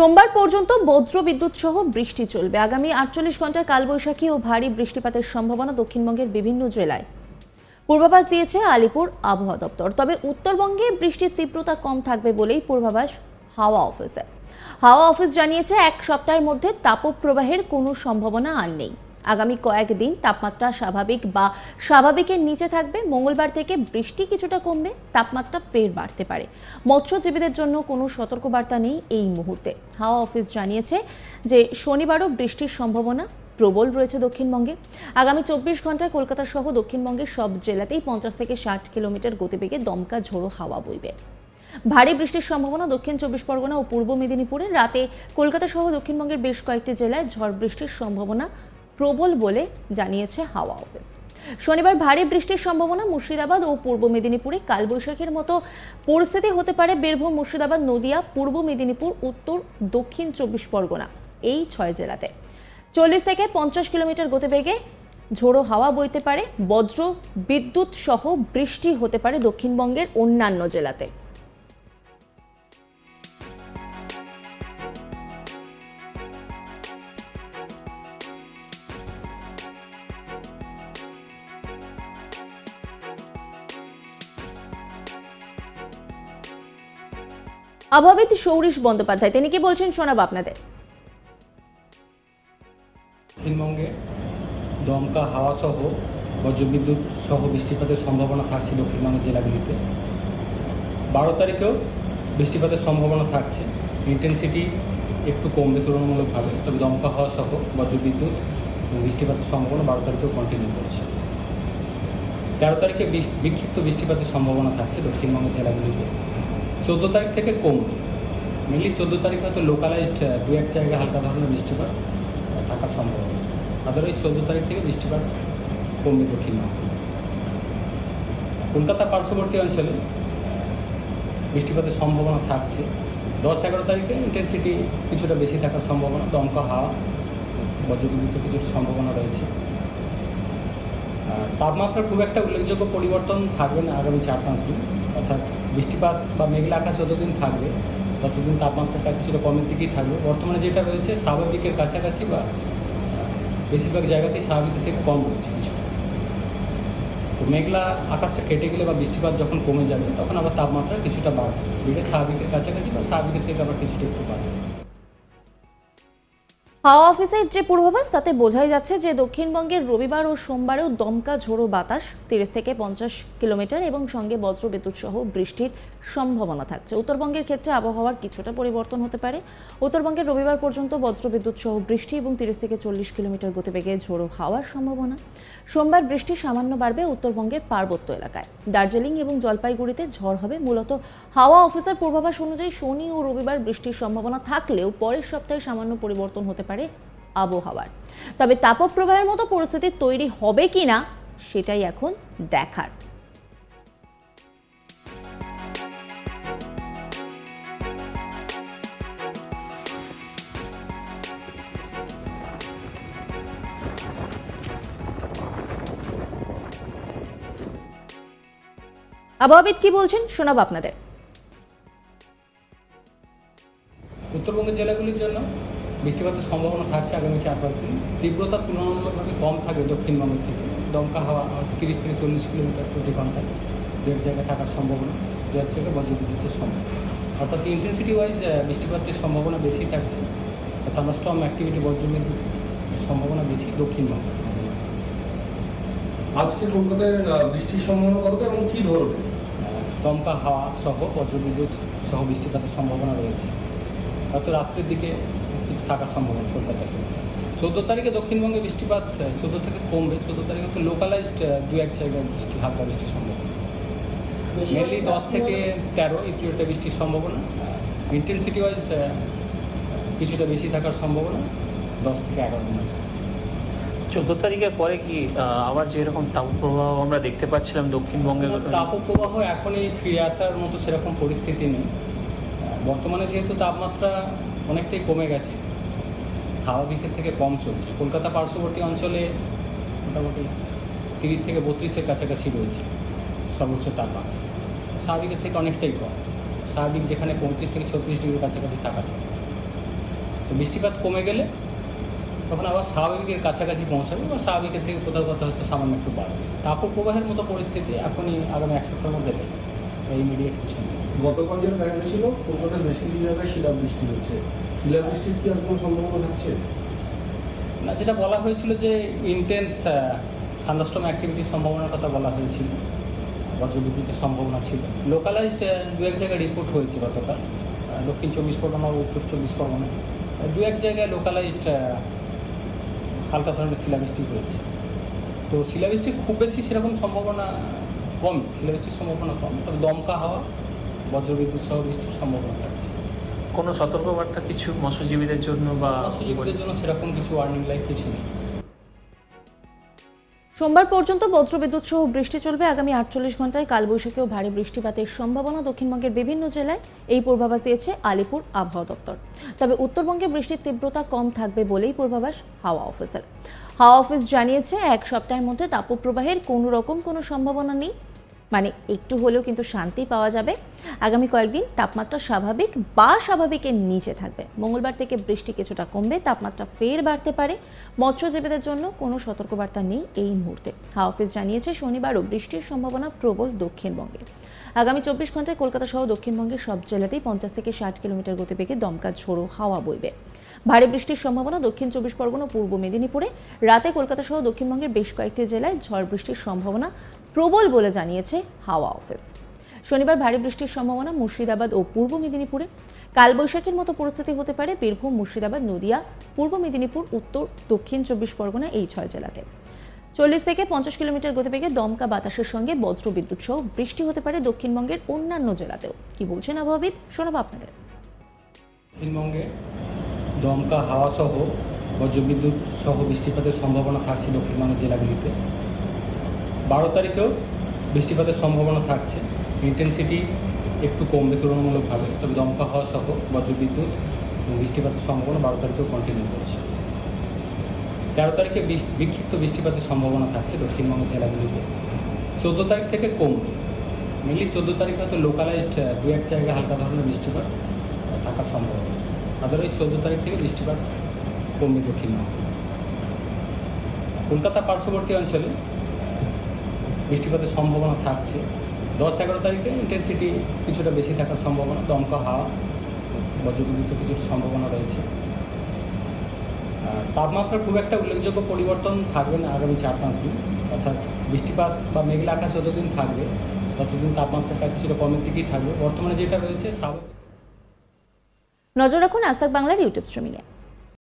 সোমবার পর্যন্ত বজ্র বিদ্যুৎ সহ বৃষ্টি চলবে। আগামী আটচল্লিশ ঘন্টায় কালবৈশাখী ও ভারী বৃষ্টিপাতের সম্ভাবনা দক্ষিণবঙ্গের বিভিন্ন জেলায়। পূর্বাভাস দিয়েছে আলিপুর আবহাওয়া দপ্তর, তবে উত্তরবঙ্গে বৃষ্টির তীব্রতা কম থাকবে বলেই পূর্বাভাস হাওয়া অফিসে। হাওয়া অফিস জানিয়েছে, এক সপ্তাহের মধ্যে তাপপ্রবাহের কোনো সম্ভাবনা আর নেই। আগামী কয়েকদিন তাপমাত্রা স্বাভাবিক বা স্বাভাবিকের নিচে থাকবে। মঙ্গলবার থেকে বৃষ্টি কিছুটা কমবে, তাপমাত্রা ফের বাড়তে পারে। মৎস্যজীবীদের জন্য কোনো সতর্কবার্তা নেই এই মুহূর্তে। হাওয়া অফিস জানিয়েছে যে শনিবারও বৃষ্টির সম্ভাবনা প্রবল রয়েছে দক্ষিণবঙ্গে। আগামী চব্বিশ ঘন্টায় কলকাতা সহ দক্ষিণবঙ্গের সব জেলাতেই পঞ্চাশ থেকে ষাট কিলোমিটার গতিবেগে দমকা ঝোড়ো হাওয়া বইবে। ভারী বৃষ্টির সম্ভাবনা দক্ষিণ চব্বিশ পরগনা ও পূর্ব মেদিনীপুরে। রাতে কলকাতা সহ দক্ষিণবঙ্গের বেশ কয়েকটি জেলায় ঝড় বৃষ্টির সম্ভাবনা প্রবল বলে জানিয়েছে হাওয়া অফিস। শনিবার ভারী বৃষ্টির সম্ভাবনা মুর্শিদাবাদ ও পূর্ব মেদিনীপুরে। কালবৈশাখীর মতো পরিস্থিতি হতে পারে বীরভূম, মুর্শিদাবাদ, নদিয়া, পূর্ব মেদিনীপুর, উত্তর, দক্ষিণ চব্বিশ পরগনা এই ছয় জেলাতে। চল্লিশ থেকে পঞ্চাশ কিলোমিটার গতিবেগে ঝোড়ো হাওয়া বইতে পারে। বজ্র, বিদ্যুৎ সহ বৃষ্টি হতে পারে দক্ষিণবঙ্গের অন্যান্য জেলাতে। আবহাওয়াবিদ সৌরিশ বন্দ্যোপাধ্যায়, তিনি কি বলছেন শোনাব আপনাদের? দক্ষিণবঙ্গে দমকা হাওয়া সহ বজ্রবিদ্যুৎ সহ বৃষ্টিপাতের সম্ভাবনা থাকছে দক্ষিণবঙ্গের জেলাগুলিতে। বারো তারিখেও বৃষ্টিপাতের সম্ভাবনা থাকছে। ইন্টেন্সিটি একটু কমবে তুলনামূলকভাবে, তবে দমকা হাওয়া সহ বজ্রবিদ্যুৎ বৃষ্টিপাতের সম্ভাবনা বারো তারিখেও কন্টিনিউ করছে। তেরো তারিখে বিক্ষিপ্ত বৃষ্টিপাতের সম্ভাবনা থাকছে দক্ষিণবঙ্গের জেলাগুলিতে। চোদ্দ তারিখ থেকে কমবে মেনলি চোদ্দ তারিখ হয়তো লোকালাইজড দু এক জায়গায় হালকা ধরনের বৃষ্টিপাত থাকার সম্ভাবনা আদারওয়াইজ চোদ্দ তারিখ থেকে বৃষ্টিপাত কমবে দক্ষিণবঙ্গে কলকাতা পার্শ্ববর্তী অঞ্চলে বৃষ্টিপাতের সম্ভাবনা থাকছে। দশ, এগারো তারিখে ইন্টেন্সিটি কিছুটা বেশি থাকার সম্ভাবনা দমকা হাওয়া বজ্রবিদ্যুতের কিছুটা সম্ভাবনা রয়েছে। তাপমাত্রা খুব একটা উল্লেখযোগ্য পরিবর্তন থাকবে না আগামী চার পাঁচ দিন, অর্থাৎ বৃষ্টিপাত বা মেঘলা আকাশ যতদিন থাকবে, ততদিন তাপমাত্রাটা কিছুটা কমের দিকেই থাকবে। বর্তমানে যেটা রয়েছে, স্বাভাবিকের কাছাকাছি বা বেশিরভাগ জায়গাতেই স্বাভাবিকের থেকে কম রয়েছে কিছু। তো মেঘলা আকাশটা কেটে গেলে বা বৃষ্টিপাত যখন কমে যাবে, তখন আবার তাপমাত্রা কিছুটা বাড়বে। এটা স্বাভাবিকের কাছাকাছি বা স্বাভাবিকের থেকে আবার কিছুটা একটু বাড়বে। হাওয়া অফিসের যে পূর্বাভাস, তাতে বোঝাই যাচ্ছে যে দক্ষিণবঙ্গের রবিবার ও সোমবারেও দমকা ঝোড়ো বাতাস, তিরিশ থেকে পঞ্চাশ কিলোমিটার এবং সঙ্গে বজ্র বিদ্যুৎ সহ বৃষ্টির সম্ভাবনা থাকছে। উত্তরবঙ্গের ক্ষেত্রে আবহাওয়ার কিছুটা পরিবর্তন হতে পারে। উত্তরবঙ্গের রবিবার পর্যন্ত বজ্র বিদ্যুৎ সহ বৃষ্টি এবং তিরিশ থেকে চল্লিশ কিলোমিটার গতিবেগে ঝোড়ো হাওয়ার সম্ভাবনা। সোমবার বৃষ্টি সামান্য বাড়বে উত্তরবঙ্গের পার্বত্য এলাকায়। দার্জিলিং এবং জলপাইগুড়িতে ঝড় হবে। মূলত হাওয়া অফিসার পূর্বাভাস অনুযায়ী শনি ও রবিবার বৃষ্টির সম্ভাবনা থাকলেও পরের সপ্তাহে সামান্য পরিবর্তন হতে পারে। আবহাওয়ার। তবে তাপপ্রবাহের মতো পরিস্থিতি তৈরি হবে কিনা সেটাই এখন দেখার। আবহাওয়াবিদ কি বলছেন শোনাব আপনাদের। উত্তরবঙ্গের জেলাগুলির জন্য? বৃষ্টিপাতের সম্ভাবনা থাকছে আগামী চার পাঁচ দিন। তীব্রতা তুলনামূলকভাবে কম থাকবে দক্ষিণবঙ্গের থেকে। দমকা হাওয়া তিরিশ থেকে চল্লিশ কিলোমিটার প্রতি ঘণ্টা দেড় জায়গায় থাকার সম্ভাবনা দেড় জায়গায় বজ্রবিদ্যুতের সম্ভাবনা। অর্থাৎ ইন্টেন্সিটি ওয়াইজ বৃষ্টিপাতের সম্ভাবনা বেশি থাকছে। অর্থাৎ স্ট্রং অ্যাক্টিভিটি বজ্রবিদ্যুৎ সম্ভাবনা বেশি দক্ষিণবঙ্গে আজকে কলকাতায় বৃষ্টির সম্ভাবনা কতটা এবং কী ধরনের? দমকা হাওয়া সহ বজ্রবিদ্যুৎ সহ বৃষ্টিপাতের সম্ভাবনা রয়েছে। হয়তো রাত্রের দিকে থাকার সম্ভাবনা কলকাতাতে চোদ্দ তারিখে দক্ষিণবঙ্গে বৃষ্টিপাত চোদ্দ থেকে কমবে। চোদ্দ তারিখে তো লোকালাইজড দু এক জায়গায় বৃষ্টি হালকা বৃষ্টির সম্ভাবনা মেনলি দশ থেকে তেরো এই পিরিয়ডে বৃষ্টির সম্ভাবনা। ইন্টেন্সিটি ওয়াইজ কিছুটা বেশি থাকার সম্ভাবনা দশ থেকে এগারো মধ্যে। চোদ্দ তারিখের পরে কি আবার যেরকম তাপপ্রবাহ আমরা দেখতে পাচ্ছিলাম দক্ষিণবঙ্গে তাপপ্রবাহ এখনই ফিরে আসার মতো সেরকম পরিস্থিতি নেই। বর্তমানে যেহেতু তাপমাত্রা অনেকটাই কমে গেছে স্বাভাবিকের থেকে কম চলছে। কলকাতা পার্শ্ববর্তী অঞ্চলে মোটামুটি তিরিশ থেকে বত্রিশের কাছাকাছি রয়েছে সর্বোচ্চ তাপমাত্রা। স্বাভাবিকের থেকে অনেকটাই কম। স্বাভাবিক যেখানে পঁয়ত্রিশ থেকে ছত্রিশ ডিগ্রির কাছাকাছি কথা। তো বৃষ্টিপাত কমে গেলে তখন আবার স্বাভাবিকের কাছাকাছি পৌঁছাবে বা স্বাভাবিকের থেকে কোথাও কোথাও হয়তো সামান্য একটু বাড়বে। তাপপ্রবাহের মতো পরিস্থিতি এখনই আগামী এক সপ্তাহের মধ্যে নেই। ইমিডিয়েট কিছু নেই। গতকাল যেটা দেখা গেছিল, কলকাতার বেশ কিছু জায়গায় শিলাবৃষ্টি হচ্ছে শিলাবৃষ্টির কি আর কোনো সম্ভাবনা থাকছে? না, যেটা বলা হয়েছিল যে ইন্টেন্স থান্ডাস্টম অ্যাক্টিভিটির সম্ভাবনার কথা বলা হয়েছিল। বজ্রবিদ্যুতের সম্ভাবনা ছিল। লোকালাইজড দু এক জায়গায় রিপোর্ট হয়েছে গতকাল। দক্ষিণ চব্বিশ পরগনা ও উত্তর চব্বিশ পরগনা। দু এক জায়গায় লোকালাইজড হালকা ধরনের শিলাবৃষ্টি হয়েছে। তো শিলাবৃষ্টি খুব বেশি সেরকম সম্ভাবনা কম শিলাবৃষ্টির সম্ভাবনা কম। তবে দমকা হাওয়া, বজ্রবিদ্যুৎ সহ বৃষ্টির সম্ভাবনা থাকছে। কোনো সতর্কবার্তা কিছু মৎস্যজীবীদের জন্য বা মৎস্যজীবীদের জন্য সেরকম কিছু ওয়ার্নিং লাইক কিছু নেই। সোমবার পর্যন্ত বজ্রবিদ্যুৎ সহ বৃষ্টি চলবে। আগামী আটচল্লিশ ঘন্টায় কালবৈশাখী ও ভারী বৃষ্টিপাতের সম্ভাবনা। দক্ষিণবঙ্গের বিভিন্ন জেলায় এই পূর্বাভাস দিয়েছে আলিপুর আবহাওয়া দপ্তর। তবে উত্তরবঙ্গে বৃষ্টির তীব্রতা কম থাকবে বলেই পূর্বাভাস হাওয়া অফিসের। হাওয়া অফিস জানিয়েছে এক সপ্তাহের মধ্যে তাপপ্রবাহের কোনো রকম কোনো সম্ভাবনা নেই। মানে একটু হলেও কিন্তু শান্তি পাওয়া যাবে। আগামী কয়েকদিন তাপমাত্রা স্বাভাবিক বা স্বাভাবিকের নিচে থাকবে। মঙ্গলবার থেকে বৃষ্টি কিছুটা কমবে, তাপমাত্রা ফের বাড়তে পারে। মৎস্যজীবীদের জন্য কোনো সতর্কবার্তা নেই এই মুহূর্তে। হাওয়া অফিস জানিয়েছে শনিবারও বৃষ্টির সম্ভাবনা প্রবল দক্ষিণবঙ্গে। আগামী চব্বিশ ঘন্টায় কলকাতা সহ দক্ষিণবঙ্গের সব জেলাতেই পঞ্চাশ থেকে ষাট কিলোমিটার গতিবেগে দমকা ঝোড়ো হাওয়া বইবে। ভারী বৃষ্টির সম্ভাবনা দক্ষিণ চব্বিশ পরগনা পূর্ব মেদিনীপুরে। রাতে কলকাতা সহ দক্ষিণবঙ্গের বেশ কয়েকটি জেলায় ঝড় বৃষ্টির সম্ভাবনা প্রবল বলে জানিয়েছে হাওয়া অফিস। শনিবার ভারী বৃষ্টির সম্ভাবনা মুর্শিদাবাদ ও পূর্ব মেদিনীপুরে। কালবৈশাখীর মতো পরিস্থিতি হতে পারে বীরভূম, মুর্শিদাবাদ, নদিয়া, পূর্ব মেদিনীপুর, উত্তর, দক্ষিণ চব্বিশ পরগনা এই ছয় জেলাতে। চল্লিশ থেকে পঞ্চাশ কিলোমিটার গতিবেগে দমকা বাতাসের সঙ্গে বজ্রবিদ্যুৎ সহ বৃষ্টি হতে পারে দক্ষিণবঙ্গের অন্যান্য জেলাতেও। কি বলছেন আবহাওয়াবিদ? শোনাবো আপনাদের। দক্ষিণবঙ্গে দমকা হাওয়া সহ বজ্রবিদ্যুৎ সহ বৃষ্টিপাতের সম্ভাবনা থাকছে দক্ষিণবঙ্গের জেলাগুলিতে। বারো তারিখেও বৃষ্টিপাতের সম্ভাবনা থাকছে। ইন্টেন্সিটি একটু কমবে তুলনামূলকভাবে তবে দমকা হওয়া সহ বজ্রবিদ্যুৎ বৃষ্টিপাতের সম্ভাবনা বারো তারিখেও কন্টিনিউ করছে। তেরো তারিখে বিক্ষিপ্ত বৃষ্টিপাতের সম্ভাবনা থাকছে দক্ষিণবঙ্গের জেলাগুলিতে। চোদ্দ তারিখ থেকে কমবে। মেনলি চোদ্দ তারিখ হয়তো লোকালাইজড দু এক জায়গায় হালকা ধরনের বৃষ্টিপাত আহ, থাকার সম্ভাবনা। আদারওয়াইজ চোদ্দ তারিখ থেকে বৃষ্টিপাত কমবে দক্ষিণবঙ্গে। কলকাতা পার্শ্ববর্তী অঞ্চলে বৃষ্টিপাতের সম্ভাবনা থাকছে। দশ এগারো তারিখে ইন্টেন্সিটি কিছুটা বেশি থাকার সম্ভাবনা, দমকা হাওয়া বজ্রবিদ্যুৎ কিছুটা সম্ভাবনা রয়েছে। তাপমাত্রা খুব একটা উল্লেখযোগ্য পরিবর্তন থাকবে না আগামী চার পাঁচ দিন। অর্থাৎ বৃষ্টিপাত বা মেঘলা আকাশ যতদিন থাকবে, ততদিন তাপমাত্রাটা কিছুটা কমের দিকেই থাকবে। বর্তমানে যেটা রয়েছে, স্বাভাবিক নজর রাখুন আজ বাংলার ইউটিউব স্ট্রিমিংয়ে।